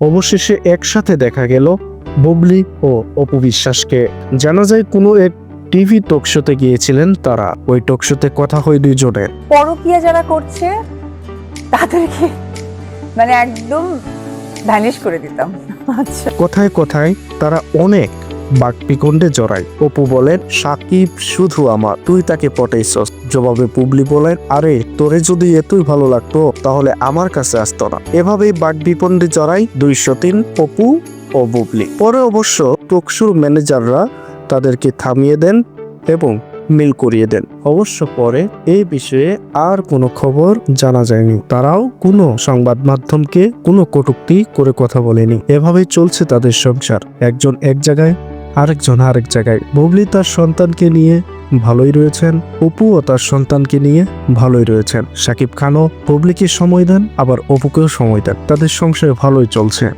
অবশেষে একসাথে দেখা গেল বুবলি ও অপু বিশ্বাসকে। জানা যায় কোনো এক টিভি টকশোতে গিয়েছিলেন তারা। ওই টকশোতে কথা হয় দুইজনের। পরকিয়া যারা করছে তাদেরকে মানে একদম ভ্যানিশ করে দিতাম। আচ্ছা। কথায় কথায় তারা অনেক বাকপিকণ্ডে জড়ায়। অপু বলেন, সাকিব, শুধু আমার। তুই তাকে পটাইছস। জবাবে পুবলি বলেন, আরে, তোরে যদি এতই ভালো লাগতো, তাহলে আমার কাছে আসতো না। এভাবেই বাকবিপণ্ডে জড়াই দুইশো তিন অপু ও বুবলি। পরে অবশ্য টকশুর ম্যানেজাররা তাদেরকে থামিয়ে দেন এবং মিল করিয়ে দেন। অবশ্য পরে এই বিষয়ে আর কোনো খবর জানা যায়নি। তারাও কোনো সংবাদ মাধ্যমকে কোনো কটূক্তি করে কথা বলেনি। এভাবেই চলছে তাদের সংসার। একজন এক জায়গায় আরেকজন আরেক জায়গায়। বুবলি তার সন্তানকে নিয়ে ভালোই রয়েছেন অপু ও তার সন্তানকে নিয়ে ভালোই রয়েছেন। সাকিব খানও বুবলিকে সময় দেন, আবার অপুকেও সময় দেন। তাদের সংসারে ভালোই চলছে।